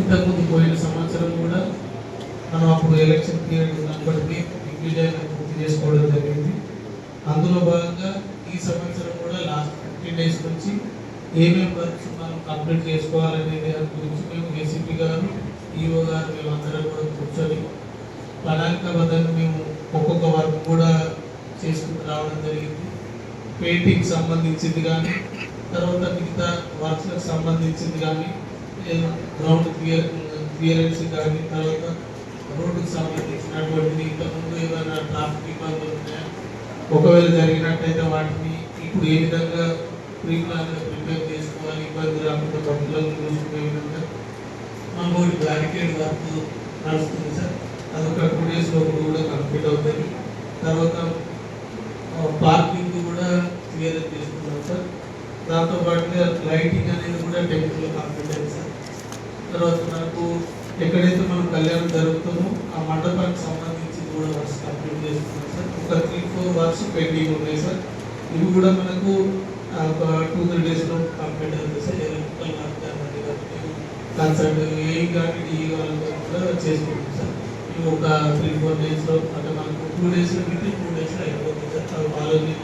ఇంతకుముందు పోయిన సంవత్సరం కూడా మనం అప్పుడు ఎలక్షన్ పీరియడ్ ఉన్నప్పటికీ దిగ్విజయాన్ని పూర్తి చేసుకోవడం జరిగింది. అందులో భాగంగా ఈ సంవత్సరం కూడా లాస్ట్ ఫిఫ్టీన్ డేస్ నుంచి ఏమేమి వర్క్స్ మనం కంప్లీట్ చేసుకోవాలనే దాని గురించి మేము ఏసీపీ గారు ఈఓ గారు మేమందరం కూడా కూర్చొని ప్రణాళికాబద్ధంగా మేము ఒక్కొక్క వర్క్ కూడా చేసుకుంటూ రావడం జరిగింది. పెయింటింగ్ సంబంధించింది కానీ తర్వాత మిగతా వర్క్స్లకు సంబంధించింది కానీ గ్రౌండ్ క్లియర్ క్లియరెన్స్ కానీ తర్వాత రోడ్డుకు సంబంధించినటువంటిది ఇంతకుముందు ఏమైనా ట్రాఫిక్ ఇబ్బందులు ఉన్నాయా? ఒకవేళ జరిగినట్టయితే వాటిని ఇప్పుడు ఏ విధంగా ప్రీ ప్రిపేర్ చేసుకోవాలి? ఇబ్బంది రాకుండా భక్తులను చూసుకునే విధంగా మామూలు బ్యారికేడ్ వర్క్ నడుస్తుంది సార్. అదొక టూ డేస్ లోపు కూడా కంప్లీట్ అవుతుంది. తర్వాత పార్క్ కూడా క్లియర్ చేసుకున్నాం సార్ దాంతో పాటుగా లైటింగ్ అనేది కూడా టెక్నికల్ కంప్లీట్ సార్ తర్వాత నాకు ఎక్కడైతే మనం కళ్యాణం జరుగుతామో ఆ మండపానికి సంబంధించి కూడా వర్క్స్ కంప్లీట్ చేస్తున్నాం సార్. ఒక త్రీ ఫోర్ వర్క్స్ పెండింగ్ ఉన్నాయి సార్. ఇవి కూడా మనకు ఒక టూ త్రీ డేస్లో కంప్లీట్ అవుతుంది సార్. ఎలక్ట్రికల్ వర్క్ కానీ కన్సల్ట్ ఏ కానీ ఈ వాళ్ళతో కూడా చేసుకుంటాం సార్. ఇవి ఒక త్రీ ఫోర్ డేస్లో అంటే మనకు టూ డేస్లో పెట్టి టూ డేస్లో అయిపోతుంది సార్. అవి